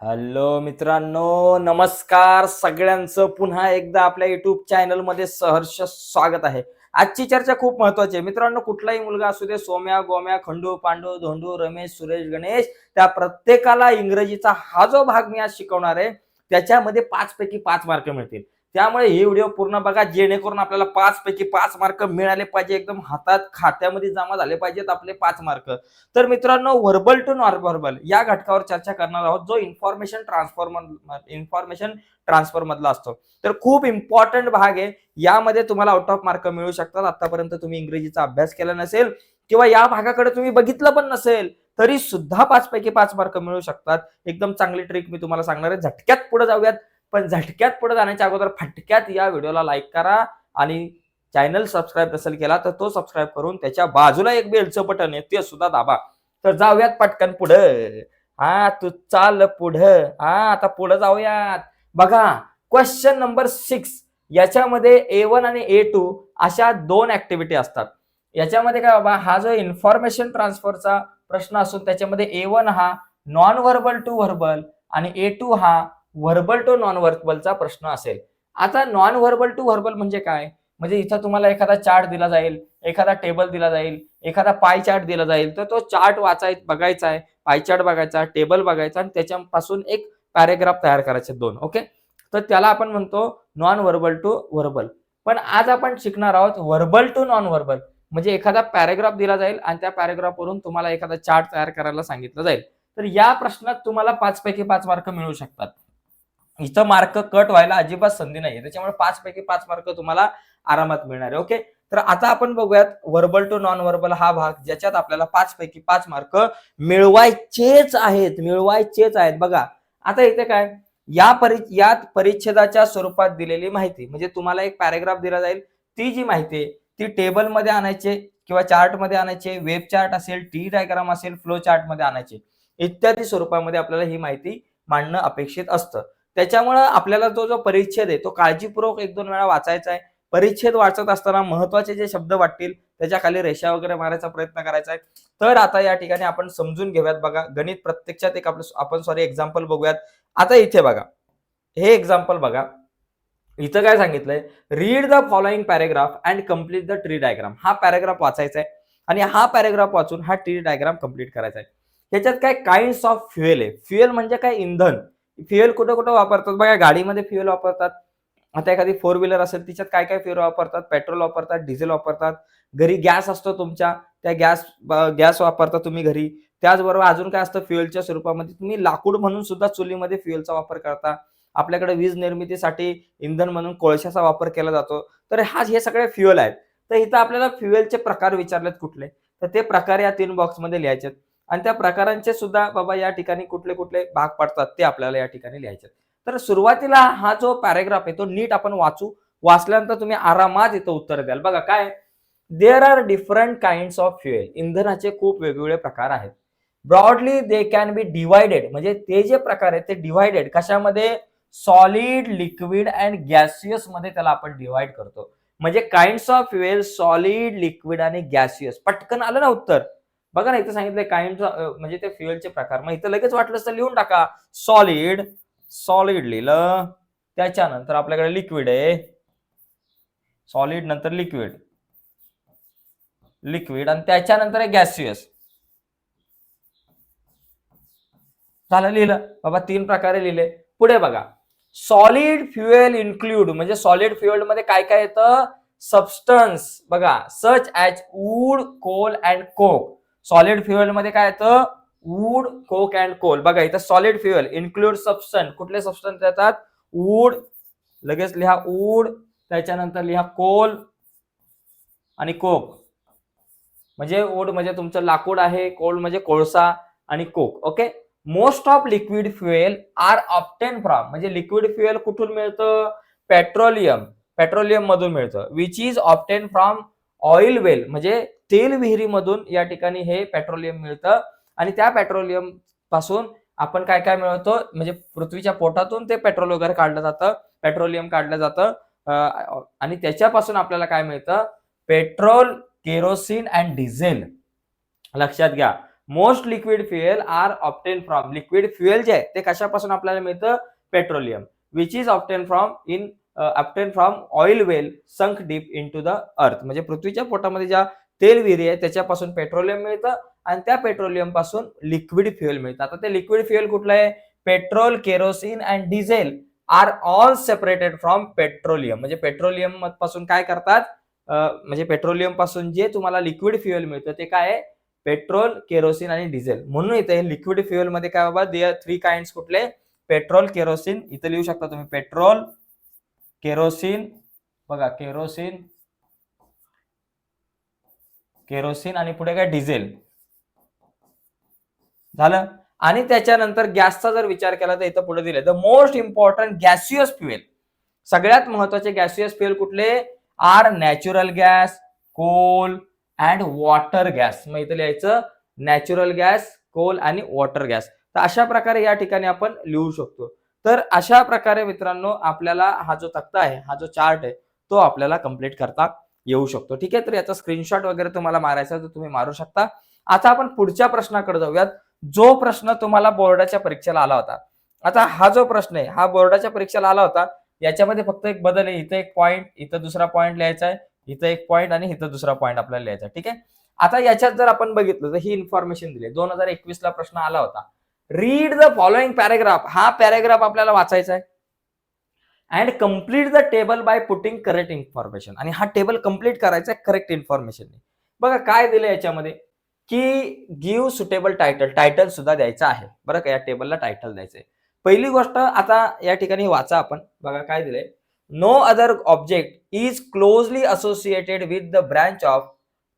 Hello मित्रांनो नमस्कार. सगळ्यांचं पुन्हा एकदा आपल्या युट्यूब चॅनलमध्ये सहर्ष स्वागत आहे. आजची चर्चा खूप महत्वाची आहे. मित्रांनो कुठलाही मुलगा असू दे सोम्या गोम्या खंडू पांडू धोंडू रमेश सुरेश गणेश त्या प्रत्येकाला इंग्रजीचा हा जो भाग मी आज शिकवणार आहे त्याच्यामध्ये पाच पैकी पाच मार्क मिळतील. त्यामुळे हे व्हिडिओ पूर्ण बघा जेणेकरून आपल्याला पाच पैकी पाच मार्क मिळाले पाहिजे. एकदम हातात खात्यामध्ये जमा झाले पाहिजेत आपले पाच मार्क तर मित्रांनो व्हर्बल टू नॉन व्हर्बल या घटकावर चर्चा करणार आहोत जो इन्फॉर्मेशन ट्रान्सफॉर्मर इन्फॉर्मेशन ट्रान्सफर मधला असतो. तर खूप इम्पॉर्टंट भाग आहे. यामध्ये तुम्हाला आउट ऑफ मार्क मिळू शकतात. आतापर्यंत तुम्ही इंग्रजीचा अभ्यास केला नसेल किंवा या भागाकडे तुम्ही बघितलं पण नसेल तरी सुद्धा पाच पैकी पाच मार्क मिळू शकतात. एकदम चांगली ट्रिक मी तुम्हाला सांगणार आहे. झटक्यात पुढे जाऊयात. पण झटक्यात पुढे जाण्याच्या अगोदर फटक्यात या व्हिडिओला लाईक करा आणि चॅनल सबस्क्राईब नसेल केला तर तो सबस्क्राईब करून त्याच्या बाजूला एक बेलचं बटन आहे ते सुद्धा दाबा. तर जाऊयात पटकन पुढं. हा तू चाल पुढं. हा आता पुढं जाऊयात. बघा क्वेश्चन नंबर सिक्स याच्यामध्ये ए वन आणि ए टू अशा दोन ऍक्टिव्हिटी असतात. याच्यामध्ये काय बाबा हा जो इन्फॉर्मेशन ट्रान्सफरचा प्रश्न असून त्याच्यामध्ये ए वन हा नॉन व्हर्बल टू व्हर्बल आणि ए टू हा व्हर्बल टू नॉन व्हर्बलचा प्रश्न असेल. आता नॉन व्हर्बल टू व्हर्बल म्हणजे काय? म्हणजे इथं तुम्हाला एखादा चार्ट दिला जाईल एखादा टेबल दिला जाईल एखादा पाय चार्ट दिला जाईल तर तो चार्ट वाचाय बघायचा आहे पाय चार्ट बघायचा टेबल बघायचा आणि त्याच्यापासून एक पॅरेग्राफ तयार करायचे दोन ओके तर त्याला आपण म्हणतो नॉन व्हर्बल टू व्हर्बल पण आज आपण शिकणार आहोत व्हर्बल टू नॉन व्हर्बल म्हणजे एखादा पॅरेग्राफ दिला जाईल आणि त्या पॅरेग्राफवरून तुम्हाला एखादा चार्ट तयार करायला सांगितलं जाईल. तर या प्रश्नात तुम्हाला पाच पैकी पाच मार्क मिळू शकतात. इथं मार्क कट व्हायला अजिबात संधी नाही त्याच्यामुळे पाच पैकी पाच मार्क तुम्हाला आरामात मिळणार आहे. ओके तर आता आपण बघूयात व्हर्बल टू नॉन व्हर्बल हा भाग ज्याच्यात आपल्याला पाच पैकी पाच मार्क मिळवायचेच आहेत मिळवायचेच आहेत. बघा आता इथे काय? या परि या परिच्छेदाच्या स्वरूपात दिलेली माहिती म्हणजे तुम्हाला एक पॅरेग्राफ दिला जाईल. ती जी माहिती आहे ती टेबलमध्ये आणायचे किंवा चार्टमध्ये आणायचे वेब चार्ट असेल टी डायग्राम असेल फ्लो चार्टमध्ये आणायचे. इत्यादी स्वरूपामध्ये आपल्याला ही माहिती मांडणं अपेक्षित असतं. त्याच्यामुळं आपल्याला तो जो परिच्छेद आहे तो काळजीपूर्वक एक दोन वेळा वाचायचा आहे. परिच्छेद वाचत असताना महत्त्वाचे जे शब्द वाटतील त्याच्याखाली रेषा वगैरे मारायचा प्रयत्न करायचा आहे. तर आता या ठिकाणी आपण समजून घेऊयात बघा. गणित प्रत्यक्षात एक आपलं आपण सॉरी एक्झाम्पल बघूयात. आता इथे बघा. हे एक्झाम्पल बघा. इथं काय सांगितलंय? Read the following paragraph and complete the tree diagram हा पॅरेग्राफ वाचायचा आहे. आणि हा पॅरेग्राफ वाचून हा ट्री डायग्राम कंप्लीट करायचा आहे. त्याच्यात काय काइंड ऑफ फ्युएल आहे? फ्युएल म्हणजे काय? इंधन. फ्युएल कुठं कुठं वापरतात? बघा गाडीमध्ये फ्युएल वापरतात. आता एखादी फोर व्हीलर असेल तिच्यात काय काय फ्युएल वापरतात? पेट्रोल वापरतात डिझेल वापरतात. घरी गॅस असतो तुमच्या त्या गॅस गॅस वापरता तुम्ही घरी. त्याचबरोबर अजून काय असतं? फ्युएलच्या स्वरूपामध्ये तुम्ही लाकूड म्हणून सुद्धा चुलीमध्ये फ्युएलचा वापर करता. आपल्याकडे वीज निर्मितीसाठी इंधन म्हणून कोळशाचा वापर केला जातो. तर हा हे सगळे फ्युएल आहेत. तर इथं आपल्याला फ्युएलचे प्रकार विचारलेत कुठले? तर ते प्रकार या तीन बॉक्समध्ये लिहायचे आणि त्या प्रकारांचे सुद्धा बाबा या ठिकाणी कुठले कुठले भाग पडतात ते आपल्याला या ठिकाणी लिहायचे. तर सुरुवातीला हा जो पॅरेग्राफ आहे तो नीट आपण वाचू. वाचल्यानंतर तुम्ही आरामात इथं उत्तर द्याल. बघा काय? There are different kind of fuel इंधनाचे खूप वेगवेगळे प्रकार आहेत. Broadly they can be divided म्हणजे ते जे प्रकार आहेत ते डिवायडेड कशामध्ये? सॉलिड लिक्विड अँड गॅसियसमध्ये त्याला आपण डिवाइड करतो. म्हणजे kind of fuel solid liquid आणि गॅसियस पटकन आलं ना उत्तर? बघा ना इथं सांगितलंय काइंड म्हणजे ते फ्युएलचे प्रकार. मग इथं लगेच वाटलं तर लिहून टाका. सॉलिड सॉलिड लिहिलं. त्याच्यानंतर आपल्याकडे लिक्विड आहे. सॉलिड नंतर लिक्विड लिक्विड आणि त्याच्यानंतर आहे गॅसियस झालं लिहिलं. बाबा तीन प्रकारे लिहिले. पुढे बघा. सॉलिड फ्युएल इन्क्लूड म्हणजे सॉलिड फ्युएलमध्ये काय काय येतं? सबस्टन्स बघा such as wood coal and coke solid फ्युएलमध्ये काय येतं? Wood coke and coal. बघा इथं सॉलिड फ्युएल इन्क्लूड सबस्टन कुठले सबस्टन्स येतात? वूड लगेच लिहा वूड त्याच्यानंतर लिहा कोल आणि कोक. म्हणजे वूड म्हणजे तुमचं लाकूड आहे कोल म्हणजे कोळसा आणि coke. Okay? Most of liquid fuel are obtained from. म्हणजे लिक्विड फ्युएल कुठून मिळतं? पेट्रोलियम. पेट्रोलियम मधून मिळतं. Which is obtained from oil well म्हणजे तेल विहिरीमधून या ठिकाणी हे पेट्रोलियम मिळतं. आणि त्या पेट्रोलियमपासून आपण काय काय मिळवतो? म्हणजे पृथ्वीच्या पोटातून ते पेट्रोल वगैरे काढलं जातं. पेट्रोलियम काढलं जातं. आणि त्याच्यापासून आपल्याला काय मिळतं? पेट्रोल केरोसिन अँड डिझेल लक्षात घ्या. Most liquid fuel are obtained from liquid fuel जे आहे ते कशापासून आपल्याला मिळतं? Petroleum which is obtained from in obtained from oil well sunk deep into the earth म्हणजे पृथ्वीच्या पोटामध्ये ज्या तेल विहिरी आहे त्याच्यापासून पेट्रोलियम मिळतं आणि त्या पेट्रोलियमपासून लिक्विड फ्युएल मिळतं. आता ते लिक्विड फ्युएल कुठलं आहे? Petrol kerosene and diesel are all separated from petroleum. म्हणजे पेट्रोलियमपासून काय करतात? म्हणजे पेट्रोलियमपासून जे तुम्हाला लिक्विड फ्युएल मिळतं ते काय आहे? पेट्रोल केरोसिन आणि डिझेल. म्हणून इथे लिक्विड फ्युएलमध्ये काय बाबा दे थ्री काइंड कुठले? Petrol kerosene. इथं लिहू शकता तुम्ही पेट्रोल केरोसिन. बघा केरोसिन केरोसिन आणि पुढे काय डिझेल. झालं? आणि त्याच्यानंतर गॅसचा जर विचार केला तर इथं पुढे दिले the most important gaseous fuel सगळ्यात महत्त्वाचे गॅसियस फ्युएल कुठले? Are natural gas coal and water gas मग इथं लिहायचं नॅचरल गॅस कोल आणि वॉटर गॅस तर अशा प्रकारे या ठिकाणी आपण लिहू शकतो. तर अशा प्रकारे मित्रांनो आपल्याला हा जो तक्ता आहे हा जो चार्ट आहे तो आपल्याला कंप्लीट करता येऊ शकतो. ठीक आहे? तर याचा स्क्रीनशॉट वगैरे तुम्हाला मारायचा तर तुम्ही मारू शकता. आता आपण पुढच्या प्रश्नाकडे जाऊयात. जो प्रश्न तुम्हाला बोर्डाच्या परीक्षेला आला होता. आता हा जो प्रश्न आहे हा बोर्डाच्या परीक्षेला आला होता. याच्यामध्ये फक्त एक बदल आहे. इथं एक पॉईंट इथं दुसरा पॉईंट लिहायचा आहे. इथं एक पॉईंट आणि इथं दुसरा पॉईंट आपल्याला लिहायचा आहे, ठीक आहे? आता याच्यात जर आपण बघितलं तर ही इन्फॉर्मेशन दिली दोन हजार एकवीस ला प्रश्न आला होता. रीड द फॉलोइंग पॅरेग्राफ हा पॅरेग्राफ आपल्याला वाचायचा आहे. And complete the table by putting correct information. आणि हा टेबल कंप्लीट करायचा आहे करेक्ट इन्फॉर्मेशन बघा काय दिलं याच्यामध्ये? की गिव्ह सुटेबल टायटल टायटल सुद्धा द्यायचं आहे. बरं का या टेबलला टायटल द्यायचं आहे पहिली गोष्ट आता या ठिकाणी वाचा आपण. बघा काय दिलंय? No other object is closely associated with the branch of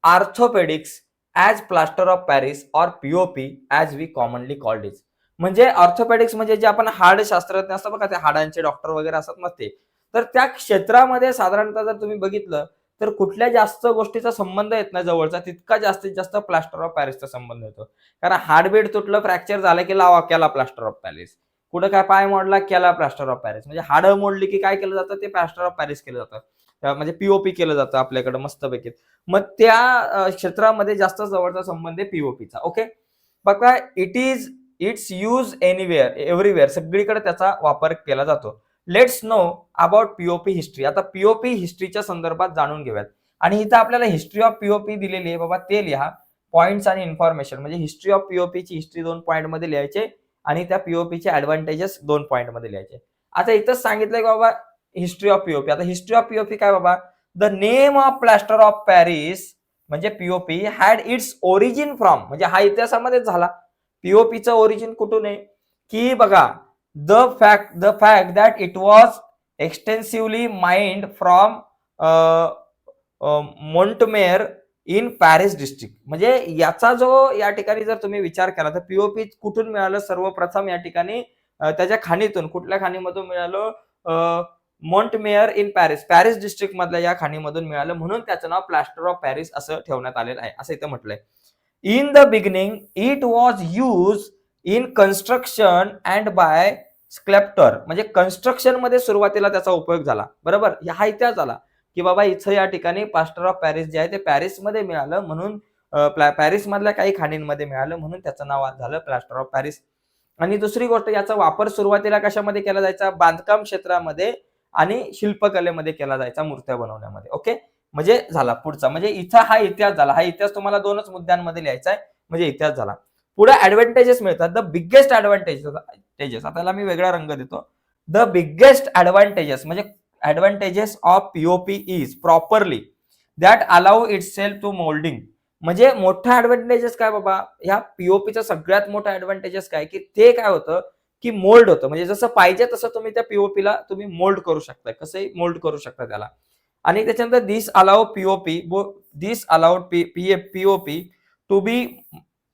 orthopaedics as plaster of Paris or POP as we commonly called is म्हणजे ऑर्थोपॅडिक्स म्हणजे जे आपण हाड शास्त्रज्ञ असतात बघा ते हाडांचे डॉक्टर वगैरे असतात मग ते. तर त्या क्षेत्रामध्ये साधारणतः जर तुम्ही बघितलं तर कुठल्या जास्त गोष्टीचा संबंध येत नाही जवळचा तितका जास्तीत जास्त प्लास्टर ऑफ पॅरिसचा संबंध येतो. कारण हार्टबीट तुटलं फ्रॅक्चर झालं की लावा केला प्लास्टर ऑफ पॅरिस कुठं काय पाय मोडला केला प्लास्टर ऑफ पॅरिस म्हणजे हाडं मोडली की काय केलं जातं? ते प्लास्टर ऑफ पॅरिस केलं जातं. म्हणजे पीओपी केलं जातं आपल्याकडे मस्तपैकी मग त्या क्षेत्रामध्ये जास्त जवळचा संबंध आहे पीओपीचा ओके बघा it is its use anywhere everywhere सगळीकडे त्याचा वापर केला जातो. Let's know about POP history आता पीओपी हिस्ट्रीच्या संदर्भात जाणून घेऊयात. आणि इथं आपल्याला हिस्ट्री ऑफ पीओपी दिलेली आहे. बाबा ते लिहा. पॉईंट्स आणि इन्फॉर्मेशन म्हणजे हिस्ट्री ऑफ पीओपी ची हिस्ट्री दोन पॉईंटमध्ये लिहायचे आणि त्या पीओपीचे ऍडव्हान्टेजेस दोन पॉईंटमध्ये लिहायचे. आता इथंच सांगितलंय की बाबा हिस्ट्री ऑफ पीओपी आता हिस्ट्री ऑफ पीओपी काय बाबा? The name of plaster of Paris म्हणजे POP had its origin from म्हणजे हा इतिहासामध्येच झाला. पीओपीचं ओरिजिन कुठून आहे? की बघा the fact the fact that it was extensively mined from Montmartre in Paris district म्हणजे याचा जो या ठिकाणी जर तुम्ही विचार केला तर पीओपी कुठून मिळालं? सर्वप्रथम या ठिकाणी त्याच्या खाणीतून कुठल्या खाणीमधून मिळालं? Montmartre in Paris Paris district मधल्या या खाणीमधून मिळालं. म्हणून त्याचं नाव प्लास्टर ऑफ पॅरिस असं ठेवण्यात आलेलं आहे. असं इथं म्हटलंय. In the beginning it was use in construction and by sculptor म्हणजे कन्स्ट्रक्शनमध्ये सुरुवातीला त्याचा उपयोग झाला. बरोबर? हा इतिहास झाला. की बाबा इथं या ठिकाणी प्लास्टर ऑफ पॅरिस जे आहे ते पॅरिसमध्ये मिळालं म्हणून पॅरिस मधल्या काही खाणींमध्ये मिळालं म्हणून त्याचं नाव झालं प्लास्टर ऑफ पॅरिस आणि दुसरी गोष्ट याचा वापर सुरुवातीला कशामध्ये केला जायचा? बांधकाम क्षेत्रामध्ये आणि शिल्पकलेमध्ये केला जायचा मूर्त्या बनवण्यामध्ये. ओके म्हणजे झाला पुढचा. म्हणजे इथं हा इतिहास झाला. हा इतिहास तुम्हाला दोनच मुद्द्यांमध्ये लिहायचा आहे म्हणजे इतिहास झाला. पुढे ऍडव्हान्टेजेस मिळतात. द बिगेस्ट ऍडव्हान्टेजेस आता मी वेगळा रंग देतो. द बिगेस्ट ऍडव्हान्टेजेस म्हणजे advantages of POP is properly that allow it self to moulding म्हणजे मोठा ऍडव्हान्टेजेस काय बाबा? ह्या पीओपीचा सगळ्यात मोठा ऍडव्हान्टेजेस काय? की ते काय होतं? की मोल्ड होतं. म्हणजे जसं पाहिजे तसं तुम्ही त्या पीओपीला तुम्ही मोल्ड करू शकता कसंही मोल्ड करू शकता त्याला. आणि त्याच्यानंतर this allow POP this allowed P P POP to be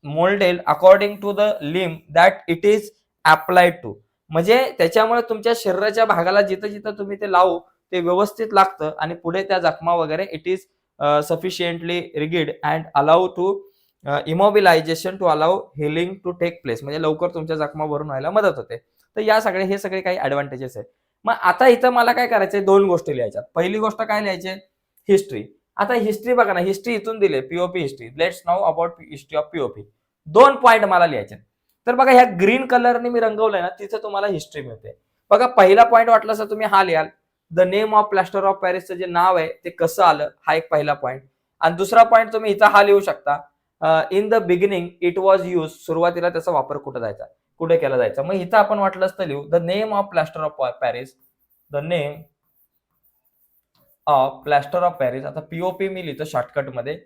moulded according to the limb that it is applied to म्हणजे त्याच्यामुळे तुमच्या शरीराच्या भागाला जिथं जिथं तुम्ही ते लावू ते व्यवस्थित लागतं आणि पुढे त्या जखमा वगैरे it is sufficiently rigid and allow to immobilisation to allow healing to take place म्हणजे लवकर तुमच्या जखमा भरून व्हायला मदत होते. तर या सगळे हे सगळे काही ऍडव्हान्टेजेस आहेत. मग आता इथं मला काय करायचंय? दोन गोष्टी लिहायच्या पहिली गोष्ट काय लिहायची? हिस्ट्री. आता हिस्ट्री बघा ना हिस्ट्री इथून दिले POP history. Let's now about history of POP दोन पॉईंट मला लिहायचे तर बघा ह्या ग्रीन कलरने मी रंगवलंय ना तिथे तुम्हाला हिस्ट्री मिळते. बघा पहिला पॉईंट वाटला असं तुम्ही हा लिहाल. The name of plaster of पॅरिसचं जे नाव आहे ते कसं आलं? हा एक पहिला पॉईंट आणि दुसरा पॉईंट तुम्ही इथं हा लिहू शकता. In the beginning it was use सुरुवातीला त्याचा वापर कुठे जायचा? कुठे केला जायचा? मग इथं आपण वाटलं असतं लिहू the name of plaster of Paris the name of plaster of Paris आता पीओपी मी लिहितो शॉर्टकटमध्ये.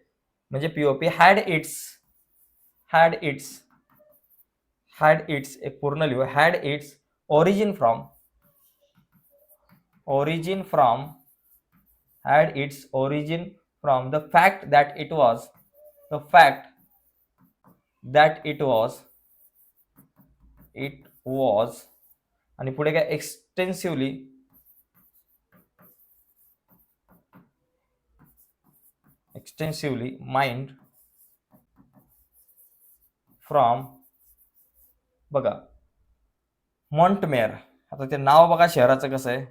म्हणजे POP had its had its had its एक पूर्ण लिहू. Had its origin from origin from had its origin from the fact that it was the fact that it was it was आणि पुढे काय? एक्सटेन्सिव्हली एक्सटेन्सिव्हली माइंड फ्रॉम बघा मॉन्टमेअर आता ते नाव बघा शहराचं कसं आहे?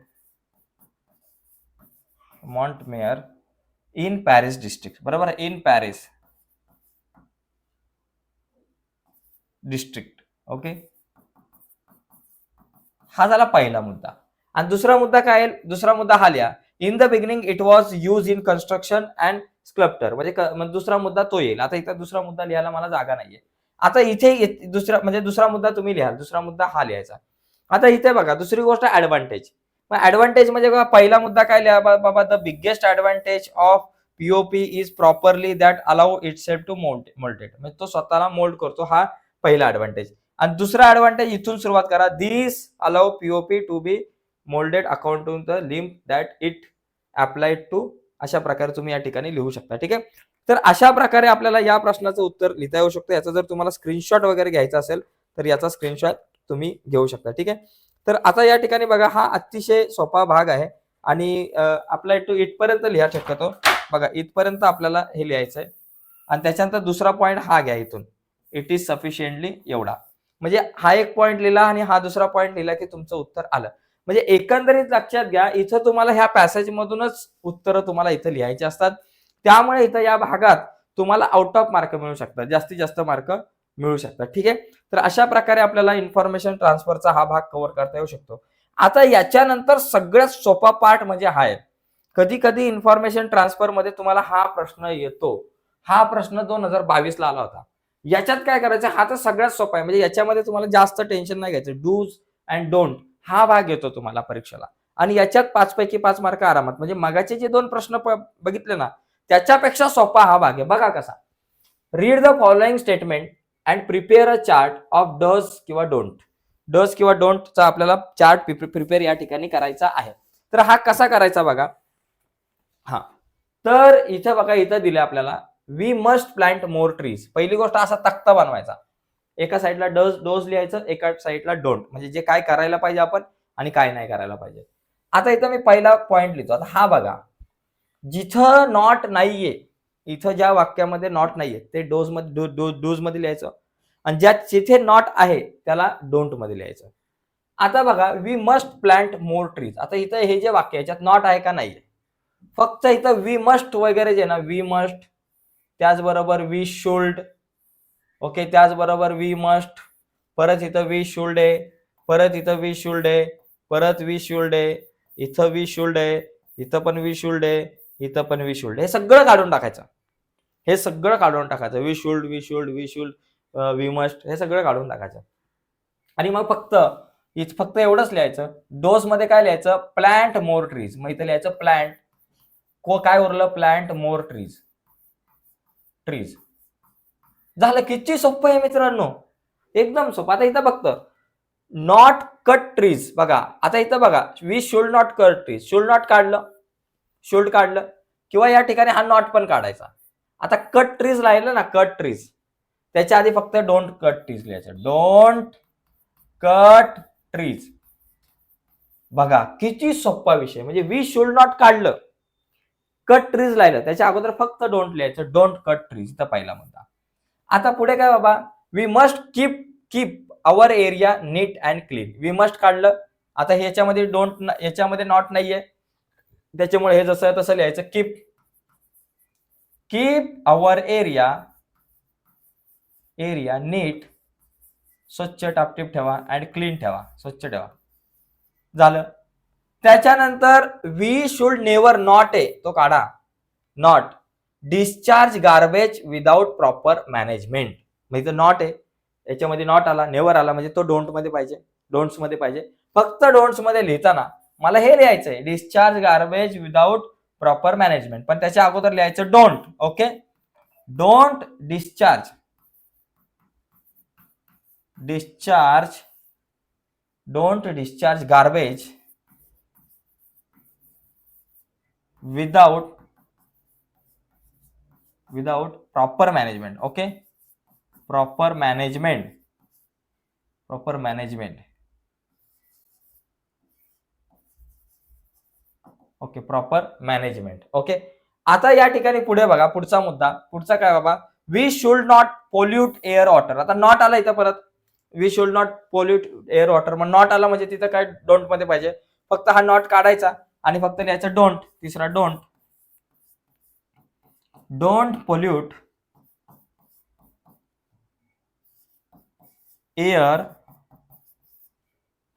मॉन्टमेअर इन पॅरिस डिस्ट्रिक्ट बरोबर? आहे इन पॅरिस डिस्ट्रिक्ट ओके हा झाला पहिला मुद्दा. आणि दुसरा मुद्दा काय आहे? दुसरा मुद्दा हा लिहा. In the beginning it was use in construction and sculptor म्हणजे दुसरा मुद्दा तो येईल. आता इथं दुसरा मुद्दा लिहायला मला जागा नाहीये. आता इथे दुसरा म्हणजे दुसरा मुद्दा तुम्ही लिहाल. दुसरा मुद्दा हा लिहायचा. आता इथे बघा दुसरी गोष्ट ऍडव्हान्टेज मग ऍडव्हान्टेज म्हणजे बघा पहिला मुद्दा काय लिहा बाबा? The biggest advantage of POP is properly that allow it self to mould moulded म्हणजे तो स्वतःला मोल्ड करतो हा पहिला ऍडव्हान्टेज आणि दुसरा ऍडव्हान्टेज इथून सुरुवात करा. This allow POP to be moulded accounting the link that it applied to अशा प्रकारे तुम्ही या ठिकाणी लिहू शकता. ठीक आहे? तर अशा प्रकारे आपल्याला या प्रश्नाचं उत्तर लिहिता येऊ शकतं. याचा जर तुम्हाला स्क्रीनशॉट वगैरे घ्यायचा असेल तर याचा स्क्रीनशॉट तुम्ही घेऊ शकता. ठीक आहे? तर आता या ठिकाणी बघा हा अतिशय सोपा भाग आहे. आणि अप्लाय टू इथपर्यंत लिहा शक्यतो. बघा इथपर्यंत आपल्याला हे लिहायचं आहे आणि त्याच्यानंतर दुसरा पॉईंट हा घ्या इथून. इट इज सफिशियंटली एवढा. म्हणजे हा एक पॉईंट लिहिला आणि हा दुसरा पॉईंट लिहिला की तुमचं उत्तर आलं. म्हणजे एकंदरीत लक्षात घ्या इथं तुम्हाला ह्या पॅसेज मधूनच उत्तरं तुम्हाला इथं लिहायची असतात. त्यामुळे इथं या भागात तुम्हाला आउट ऑफ मार्क मिळू शकतात जास्तीत जास्त मार्क मिळू शकतात. ठीक आहे? तर अशा प्रकारे आपल्याला इन्फॉर्मेशन ट्रान्सफरचा हा भाग कव्हर करता येऊ शकतो. आता याच्यानंतर सगळ्यात सोपा पार्ट म्हणजे हा आहे. कधी कधी इन्फॉर्मेशन ट्रान्सफरमध्ये तुम्हाला हा प्रश्न येतो. हा प्रश्न दोन हजार बावीस ला आला होता. याच्यात काय करायचं? हा तर सगळ्यात सोपा आहे. म्हणजे याच्यामध्ये तुम्हाला जास्त टेन्शन नाही घ्यायचं. डूज अँड डोंट हा भाग येतो तुम्हाला परीक्षेला. आणि याच्यात पाच पैकी पाच मार्क आरामात. म्हणजे मगाचे जे दोन प्रश्न बघितले ना त्याच्यापेक्षा सोपा हा भाग आहे. बघा कसा. Read the following statement and prepare a chart of does किंवा डोंट डज किंवा डोंटचा आपल्याला चार्ट प्रिपेअर या ठिकाणी करायचा आहे. तर हा कसा करायचा बघा. हा. तर इथं बघा इथं दिले आपल्याला we must plant more trees पहिली गोष्ट असा तख्ता बनवायचा. एका साईडला डज डोज लिहायचं एका साईडला डोंट म्हणजे जे काय करायला पाहिजे आपण आणि काय नाही करायला पाहिजे. आता इथं मी पहिला पॉइंट लिहितो. आता हा बघा. जिथं नॉट नाहीये इथं ज्या वाक्यामध्ये नॉट नाहीये ते डोजमध्ये डोजमध्ये लिहायचं. आणि ज्या जिथे नॉट आहे त्याला डोंटमध्ये लिहायचं. आता बघा we must plant more trees आता इथं हे जे वाक्य आहे, याच्यात नॉट आहे का नाहीये? फक्त इथं वी मस्ट वगैरे जे ना वी मस्ट त्याचबरोबर वी शुल्ड ओके त्याचबरोबर वी मस्ट परत इथं वी शुल्ड आहे. परत इथं वी शुल्ड आहे. परत वी शुल्ड आहे. इथं वी शुल्ड आहे. इथं पण वी शुल्ड आहे. इथं पण वी शुल्ड हे सगळं काढून टाकायचं. हे सगळं काढून टाकायचं. We should we should we should we must हे सगळं काढून टाकायचं. आणि मग फक्त इथं फक्त एवढंच लिहायचं. डोस मध्ये काय लिहायचं? प्लांट मोर ट्रीज मग इथं लिहायचं प्लांट को काय उरलं? प्लांट मोर ट्रीज ट्रीज झालं किती सोपं आहे मित्रांनो? एकदम सोपं. आता इथं फक्त नॉट कट ट्रीज बघा आता इथं बघा. We should not cut trees should not काढलं? शुल्ड काढलं? किंवा या ठिकाणी हा नॉट पण काढायचा. आता कट ट्रीज राहिलं ना कट ट्रीज त्याच्या आधी फक्त डोंट कट ट्रीज लिहायचं. डोंट कट ट्रीज बघा किती सोपा विषय. म्हणजे वी शुल्ड नॉट काढलं. कट ट्रीज लायलं. त्याच्या अगोदर फक्त डोंट लिहायचं. डोंट कट ट्रीज इथं पहिला मुद्दा. आता पुढे काय बाबा? We must keep keep our area neat and clean we must काढलं. आता ह्याच्यामध्ये डोंट याच्यामध्ये नॉट नाहीये. त्याच्यामुळे हे जसं तसं लिहायचं. Keep keep our area area neat स्वच्छ टापटीप ठेवा अँड क्लीन ठेवा. स्वच्छ ठेवा. झालं? त्याच्यानंतर we should never not a तो काढा. Not discharge garbage without proper management म्हणजे नॉट आहे याच्यामध्ये नॉट आला नेवर आला म्हणजे तो डोंटमध्ये पाहिजे डोंट्समध्ये पाहिजे. फक्त डोंट्समध्ये लिहिताना मला हे लिहायचंय discharge garbage without proper management पण त्याच्या अगोदर लिहायचं don't okay don't discharge discharge don't discharge garbage without without proper management okay proper management proper management okay proper management okay आता या ठिकाणी पुढे बघा पुढचा मुद्दा. पुढचा काय बाबा? We should not pollute air water आता नॉट आला इथं परत. We should not pollute air water मग नॉट आला म्हणजे तिथं काय डोंटमध्ये पाहिजे? फक्त हा नॉट काढायचा. आणि फक्त लिहायचा डोंट तिसरा don't don't pollute air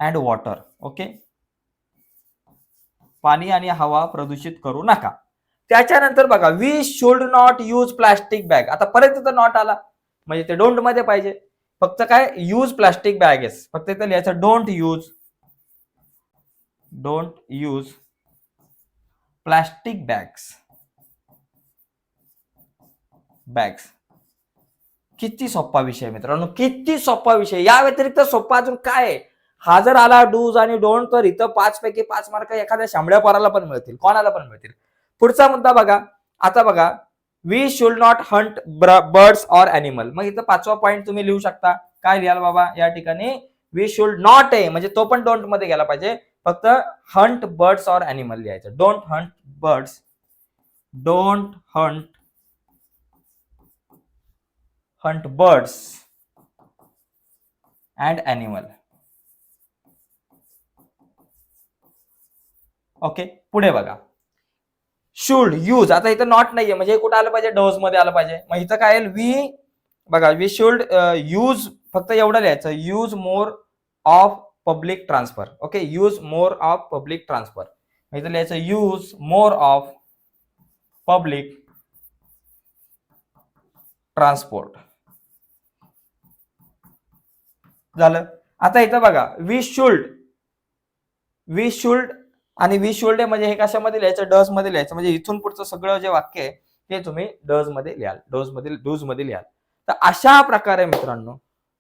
and water okay पाणी आणि हवा प्रदूषित करू नका. त्याच्यानंतर बघा we should not use plastic bag आता परत तिथं नॉट आला. म्हणजे ते डोंटमध्ये पाहिजे. फक्त काय? यूज प्लास्टिक बॅगेस फक्त इथं लिहायचं don't use don't use plastic bags. Bags. किती सोपा विषय मित्रांनो किती सोपा विषय या व्यतिरिक्त सोपा अजून काय आहे? हा जर आला डूज आणि डोंट तर इथं पाच पैकी पाच मार्क एखाद्या शांबड्या पराला पण मिळतील कोणाला पण मिळतील. पुढचा मुद्दा बघा. आता बघा we should not hunt birds or animal मग इथं पाचवा पॉईंट तुम्ही लिहू शकता. काय लिहाल बाबा? या ठिकाणी वी शुड नॉट ए म्हणजे तो पण डोंटमध्ये गेला पाहिजे. फक्त हंट बर्ड्स ऑर अॅनिमल लिहायचं. Don't hunt birds don't hunt hunt birds and animal okay पुढे बघा. शुड यूज आता इथं नॉट नाहीये. म्हणजे कुठं आलं पाहिजे? डोजमध्ये आलं पाहिजे. मग इथं काय येईल? वी बघा वी शुड यूज फक्त एवढं लिहायचं. Use more of public transfer okay use more of public transfer इथं लिहायचं use more of public transport झालं? आता इथं बघा वी शुल्ड वी शुल्ड आणि वी शुल्ड म्हणजे हे कशामध्ये लिहायचं? डजमध्ये लिहायचं. म्हणजे इथून पुढचं सगळं जे वाक्य आहे ते तुम्ही डजमध्ये लिहाल. डोजमध्ये डोजमध्ये लिहाल. तर अशा प्रकारे मित्रांनो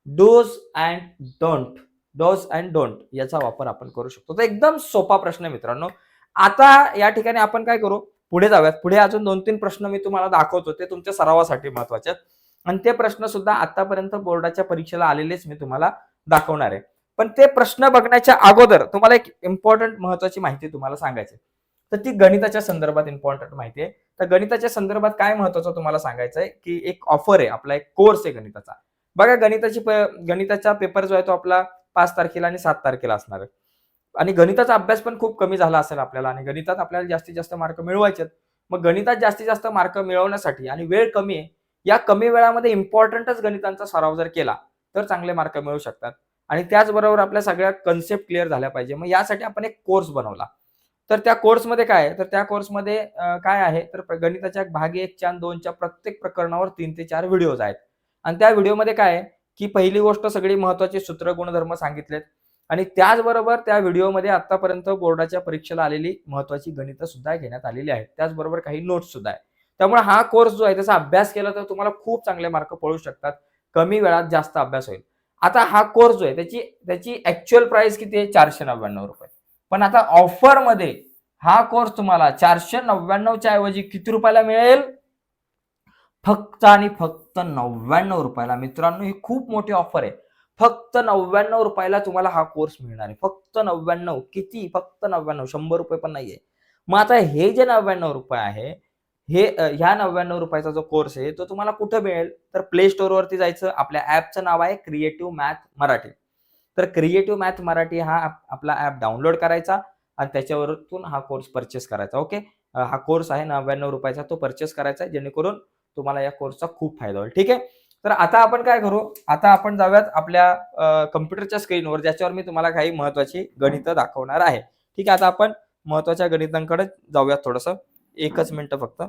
dos and don't dos and don't याचा वापर आपण करू शकतो. तर एकदम सोपा प्रश्न आहे मित्रांनो. आता या ठिकाणी आपण काय करू? पुढे जाऊयात. पुढे अजून दोन तीन प्रश्न मी तुम्हाला दाखवतो. ते तुमच्या सरावासाठी महत्त्वाचे. आहेत आणि ते प्रश्न सुद्धा आतापर्यंत बोर्डाच्या परीक्षेला आलेलेच मी तुम्हाला दाखवणार आहे. पण ते प्रश्न बघण्याच्या अगोदर तुम्हाला एक इम्पॉर्टंट महत्वाची माहिती तुम्हाला सांगायची तर ती गणिताच्या संदर्भात इम्पॉर्टंट माहिती आहे. तर गणिताच्या संदर्भात काय महत्वाचं तुम्हाला सांगायचं आहे? की एक ऑफर आहे. आपला एक कोर्स आहे गणिताचा. बघा गणिताची गणिताचा पेपर जो आहे तो आपला पाच तारखेला आणि सात तारखेला असणार आहे. आणि गणिताचा अभ्यास पण खूप कमी झाला असेल आपल्याला आणि गणितात आपल्याला जास्तीत जास्त मार्क मिळवायचे मग गणितात जास्तीत जास्त मार्क मिळवण्यासाठी आणि वेळ कमी आहे या कमी वेळामध्ये इम्पॉर्टंटच गणितांचा सराव जर केला तर चांगले मार्क मिळू शकतात. आणि त्याचबरोबर आपल्या सगळ्या कन्सेप्ट क्लिअर झाल्या पाहिजे. मग यासाठी आपण एक कोर्स बनवला. तर त्या कोर्समध्ये काय आहे? तर त्या कोर्समध्ये काय आहे? तर गणिताच्या भाग एकच्या दोनच्या प्रत्येक प्रकरणावर तीन ते चार व्हिडिओज आहेत. आणि त्या व्हिडिओमध्ये काय आहे? की पहिली गोष्ट सगळी महत्वाची सूत्र गुणधर्म सांगितलेत. आणि त्याचबरोबर त्या व्हिडिओमध्ये आतापर्यंत बोर्डाच्या परीक्षेला आलेली महत्वाची गणितं सुद्धा घेण्यात आलेली आहेत. त्याचबरोबर काही नोट्स सुद्धा आहे त्यामुळे हा कोर्स जो आहे त्याचा अभ्यास केला तर तुम्हाला खूप चांगले मार्क पडू शकतात. कमी वेळात जास्त अभ्यास होईल. आता हा कोर्स जो आहे त्याची त्याची ऍक्च्युअल प्राइस किती आहे? चारशे नव्याण्णव रुपये. पण आता ऑफरमध्ये हा कोर्स तुम्हाला चारशे नव्याण्णवच्या ऐवजी किती रुपयाला मिळेल? फक्त आणि फक्त नव्याण्णव रुपयाला. मित्रांनो ही खूप मोठी ऑफर आहे. फक्त नव्याण्णव रुपयाला तुम्हाला हा कोर्स मिळणार आहे. फक्त नव्याण्णव. किती? फक्त नव्याण्णव. शंभर रुपये पण नाहीये. मग आता हे जे नव्याण्णव रुपये आहे हे ह्या नव्याण्णव रुपयाचा जो कोर्स आहे तो तुम्हाला कुठं मिळेल? तर प्ले स्टोअर वरती जायचं. आपल्या ऍपचं नाव आहे क्रिएटिव्ह मॅथ मराठी तर क्रिएटिव्ह मॅथ मराठी हा आपला ऍप डाउनलोड करायचा आणि त्याच्यावरतून हा कोर्स परचेस करायचा. ओके हा कोर्स आहे नव्याण्णव रुपयाचा. तो परचेस करायचा जेणेकरून तुम्हाला या कोर्सचा खूप फायदा होईल. ठीक आहे? तर आता आपण काय करू? आता आपण जाऊयात आपल्या कम्प्युटरच्या स्क्रीनवर ज्याच्यावर मी तुम्हाला काही महत्वाची गणित दाखवणार आहे. ठीक आहे? आता आपण महत्त्वाच्या गणितांकडे जाऊयात थोडस. एकच मिनिट फक्त.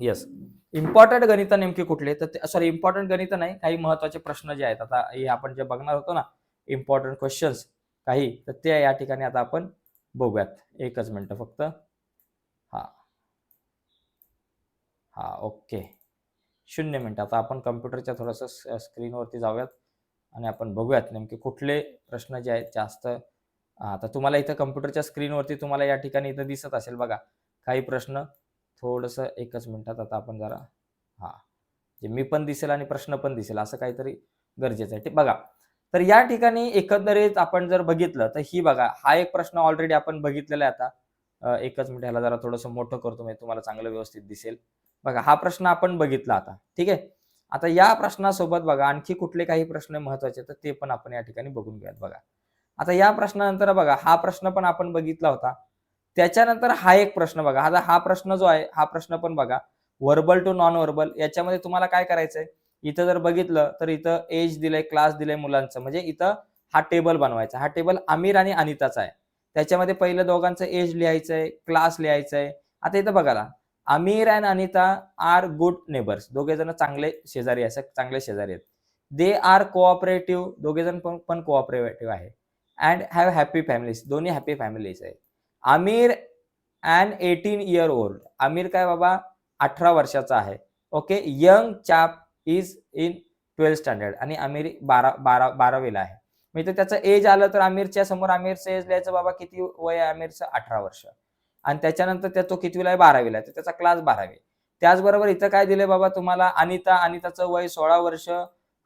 येस इम्पॉर्टंट गणित नेमकी कुठले? तर सॉरी इम्पॉर्टंट गणित नाही. काही महत्त्वाचे प्रश्न जे आहेत आता हे आपण जे बघणार होतो ना इम्पॉर्टंट क्वेश्चन्स काही तर ते या ठिकाणी आता आपण बघूयात. एकच मिनिट फक्त. हा. हा ओके. शून्य मिनटं. आता आपण कम्प्युटरच्या थोडंसं स्क्रीनवरती जाऊयात आणि आपण बघूयात नेमके कुठले प्रश्न जे आहेत जास्त. आता तर तुम्हाला इथं कम्प्युटरच्या स्क्रीनवरती तुम्हाला या ठिकाणी इथं दिसत असेल बघा काही प्रश्न. थोडंसं एकच मिनटात आता आपण जरा हा जे मी पण दिसेल आणि प्रश्न पण दिसेल असं काहीतरी गरजेचं आहे. ते बघा तर या ठिकाणी एकंदरीत आपण जर बघितलं तर ही बघा हा एक प्रश्न ऑलरेडी आपण बघितलेला आहे आता. एकच मिनिट ह्याला जरा थोडंसं मोठं करतो म्हणजे तुम्हाला चांगलं व्यवस्थित दिसेल. बघा हा प्रश्न आपण बघितला आता ठीक आहे? आता या प्रश्नासोबत बघा आणखी कुठले काही प्रश्न महत्त्वाचे तर ते पण आपण या ठिकाणी बघून घेऊयात बघा. आता या प्रश्नानंतर बघा हा प्रश्न पण आपण बघितला होता. त्याच्यानंतर हा एक प्रश्न बघा आता हा प्रश्न जो आहे हा प्रश्न पण बघा वर्बल टू नॉन वर्बल याच्यामध्ये तुम्हाला काय करायचंय? इथं जर बघितलं तर इथं एज दिलंय क्लास दिलंय मुलांचं म्हणजे इथं हा टेबल बनवायचा. हा टेबल आमिर आणि अनिताचा आहे. त्याच्यामध्ये पहिलं दोघांचं एज लिहायचंय क्लास लिहायचंय. आता इथं बघा ना Aamir and Anita are good neighbours. दोघे जण चांगले शेजारी असं चांगले शेजारी आहेत. They are cooperative. दोघे जण पण पण कोऑपरेटिव्ह आहे. And have happy families. दोन्ही हॅपी फॅमिलीज आहे Aamir and eighteen year old. Aamir काय बाबा? अठरा वर्षाचा आहे. Okay? Young chap is in twelfth standard. आणि आमिर बारा बारा बारावीला आहे. म्हणजे त्याचं एज आलं तर आमिरच्या समोर आमिरचं एज लिहायचं बाबा किती वय आहे? आमिरचं अठरा वर्ष. आणि त्याच्यानंतर त्या तो कितवीला आहे बारावीला आहे तर त्याचा क्लास बारावी. त्याचबरोबर इथं काय दिलंय बाबा तुम्हाला? अनिता अनिताचं वय सोळा वर्ष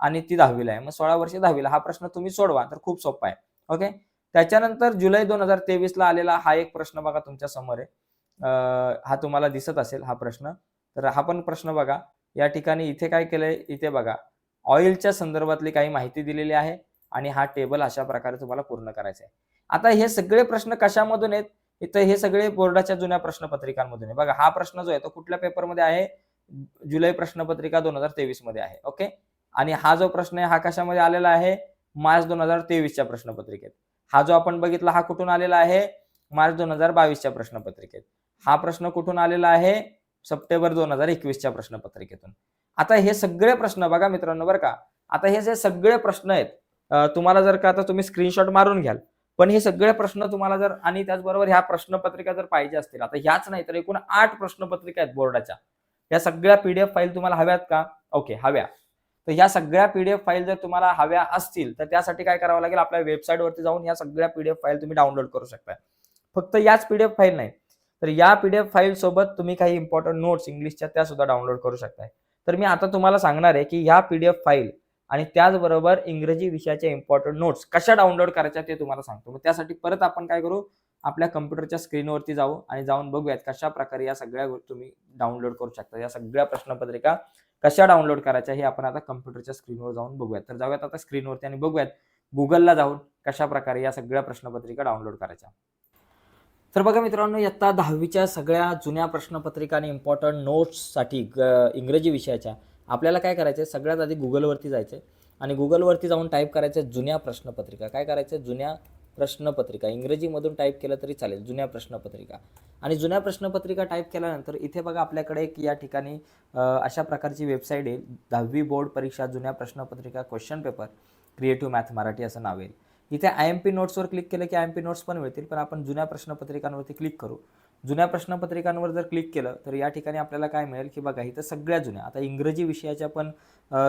आणि ती दहावीला आहे मग सोळा वर्ष दहावीला. हा प्रश्न तुम्ही सोडवा. तर खूप सोपा आहे. ओके त्याच्यानंतर जुलै दोन हजार तेवीस ला आलेला हा एक प्रश्न बघा तुमच्यासमोर आहे. हा तुम्हाला दिसत असेल हा प्रश्न. तर हा पण प्रश्न बघा. या ठिकाणी इथे काय केलंय? इथे बघा. ऑइलच्या संदर्भातली काही माहिती दिलेली आहे आणि हा टेबल अशा प्रकारे तुम्हाला पूर्ण करायचा आहे. आता हे सगळे प्रश्न कशामधून आहेत? इथं हे सगळे बोर्डाच्या जुन्या प्रश्नपत्रिकांमधून आहे. बघा हा प्रश्न जो आहे तो कुठल्या पेपरमध्ये आहे? जुलै प्रश्नपत्रिका दोन हजार तेवीसमध्ये आहे ओके? आणि हा जो प्रश्न आहे हा कशामध्ये आलेला आहे? मार्च दोन हजार तेवीसच्या प्रश्नपत्रिकेत. हा जो आपण बघितला हा कुठून आलेला आहे? मार्च दोन हजार बावीसच्या प्रश्नपत्रिकेत. हा प्रश्न कुठून आलेला आहे? सप्टेंबर दोन हजार एकवीसच्या प्रश्नपत्रिकेतून. आता हे सगळे प्रश्न बघा मित्रांनो बरं का? आता हे जे सगळे प्रश्न आहेत तुम्हाला जर का आता तुम्ही स्क्रीनशॉट मारून घ्याल पण हे सगळे प्रश्न तुम्हाला जर आणि त्याचबरोबर ह्या प्रश्नपत्रिका जर पाहिजे असतील आता ह्याच नाही तर एकूण आठ प्रश्नपत्रिका आहेत बोर्डाच्या. या सगळ्या पीडीएफ फाईल तुम्हाला हव्यात का? ओके हव्या. तर ह्या सगळ्या पीडीएफ फाईल जर तुम्हाला हव्या असतील तर त्यासाठी काय करावं लागेल? आपल्या वेबसाईटवरती जाऊन या सगळ्या पीडीएफ फाईल तुम्ही डाउनलोड करू शकता. फक्त याच पीडीएफ फाईल नाही तर या पीडीएफ फाईल सोबत तुम्ही काही इम्पॉर्टंट नोट्स इंग्लिशच्या त्या सुद्धा डाउनलोड करू शकताय. तर मी आता तुम्हाला सांगणार आहे की ह्या पीडीएफ फाईल आणि त्याचबरोबर इंग्रजी विषयाच्या इम्पॉर्टंट नोट्स कशा डाउनलोड करायच्या ते तुम्हाला सांगतो. मग त्यासाठी परत आपण काय करू? आपल्या कम्प्युटरच्या स्क्रीनवरती जाऊ आणि जाऊन बघूयात कशा प्रकारे या सगळ्या गोष्टी तुम्ही डाउनलोड करू शकता. या सगळ्या प्रश्नपत्रिका कशा डाउनलोड करायच्या हे आपण आता कम्प्युटरच्या स्क्रीनवर जाऊन बघूयात. तर जाऊयात आता स्क्रीनवरती आणि बघूयात गुगलला जाऊन कशा प्रकारे या सगळ्या प्रश्नपत्रिका डाउनलोड करायच्या. तर बघा मित्रांनो इयत्ता दहावीच्या सगळ्या जुन्या प्रश्नपत्रिका आणि इम्पॉर्टंट नोट्ससाठी इंग्रजी विषयाच्या आपल्याला काय करायचं आहे सगळ्यात आधी गुगलवरती जायचं आहे आणि गुगलवरती जाऊन टाईप करायचं आहे जुन्या प्रश्नपत्रिका. काय करायचं आहे जुन्या प्रश्नपत्रिका. इंग्रजीमधून टाईप केलं तरी चालेल जुन्या प्रश्नपत्रिका. आणि जुन्या प्रश्नपत्रिका टाईप केल्यानंतर इथे बघा आपल्याकडे एक या ठिकाणी अशा प्रकारची वेबसाईट येईल दहावी बोर्ड परीक्षा जुन्या प्रश्नपत्रिका question paper creative math Marathi असं नाव येईल इथे आय एम पी नोट्सवर क्लिक केलं की आय एम पी नोट्स पण मिळतील पण आपण जुन्या प्रश्नपत्रिकांवरती क्लिक करू. जुन्या प्रश्नपत्रिकांवर जर क्लिक केलं तर या ठिकाणी आपल्याला काय मिळेल की बघा इथं सगळ्या जुन्या आता इंग्रजी विषयाच्या पण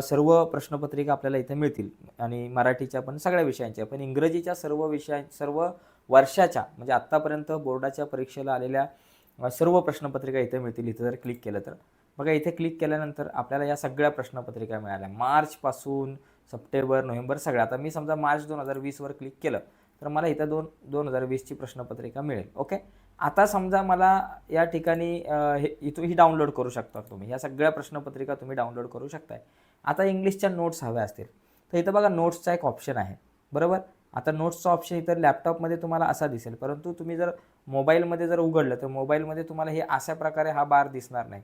सर्व प्रश्नपत्रिका आपल्याला इथे मिळतील आणि मराठीच्या पण सगळ्या विषयांच्या. पण इंग्रजीच्या सर्व विषया सर्व वर्षाच्या म्हणजे आत्तापर्यंत बोर्डाच्या परीक्षेला आलेल्या सर्व प्रश्नपत्रिका इथे मिळतील इथं जर क्लिक केलं तर. बघा इथे क्लिक केल्यानंतर आपल्याला या सगळ्या प्रश्नपत्रिका मिळाल्या. मार्चपासून सप्टेंबर नोव्हेंबर सगळ्या. आता मी समजा मार्च दोन हजार वीसवर क्लिक केलं तर मला इथं दोन दोन हजार वीसची प्रश्नपत्रिका मिळेल. ओके? आता समजा मला या ठिकाणी हे इथून ही डाउनलोड करू शकता तुम्ही. या सगळ्या प्रश्नपत्रिका तुम्ही डाउनलोड करू शकताय. आता इंग्लिशच्या नोट्स हव्या असतील. तर इथं बघा नोट्सचा एक ऑप्शन आहे. बरोबर? आता नोट्सचा ऑप्शन इतर लॅपटॉपमध्ये तुम्हाला असा दिसेल. परंतु तुम्ही जर मोबाईलमध्ये जर उघडलं तर मोबाईलमध्ये तुम्हाला हे अशा प्रकारे हा बार दिसणार नाही.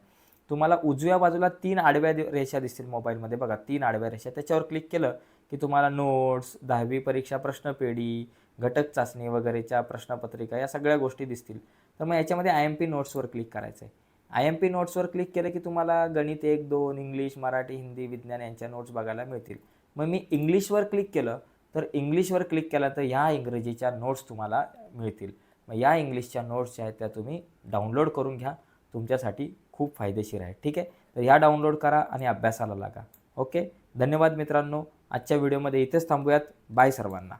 तुम्हाला उजव्या बाजूला तीन आडव्या रेषा दिसतील मोबाईलमध्ये. बघा तीन आडव्या रेषा. त्याच्यावर क्लिक केलं की तुम्हाला नोट्स दहावी परीक्षा प्रश्नपेढी घटक चाचणी वगैरेच्या प्रश्नपत्रिका या सगळ्या गोष्टी दिसतील. तर मग याच्यामध्ये आय एम पी नोट्सवर क्लिक करायचं आहे आय एम पी नोट्सवर क्लिक केलं की तुम्हाला गणित एक दोन इंग्लिश मराठी हिंदी विज्ञान यांच्या नोट्स बघायला मिळतील. मग मी इंग्लिशवर क्लिक केलं तर इंग्लिशवर क्लिक केलं तर ह्या इंग्रजीच्या नोट्स तुम्हाला मिळतील. मग या इंग्लिशच्या नोट्स ज्या आहेत त्या तुम्ही डाउनलोड करून घ्या. तुमच्यासाठी खूप फायदेशीर आहे. ठीक आहे? तर ह्या डाउनलोड करा आणि अभ्यासाला लागा. ओके? धन्यवाद मित्रांनो. आजच्या व्हिडिओमध्ये इथेच थांबूयात. बाय सर्वांना.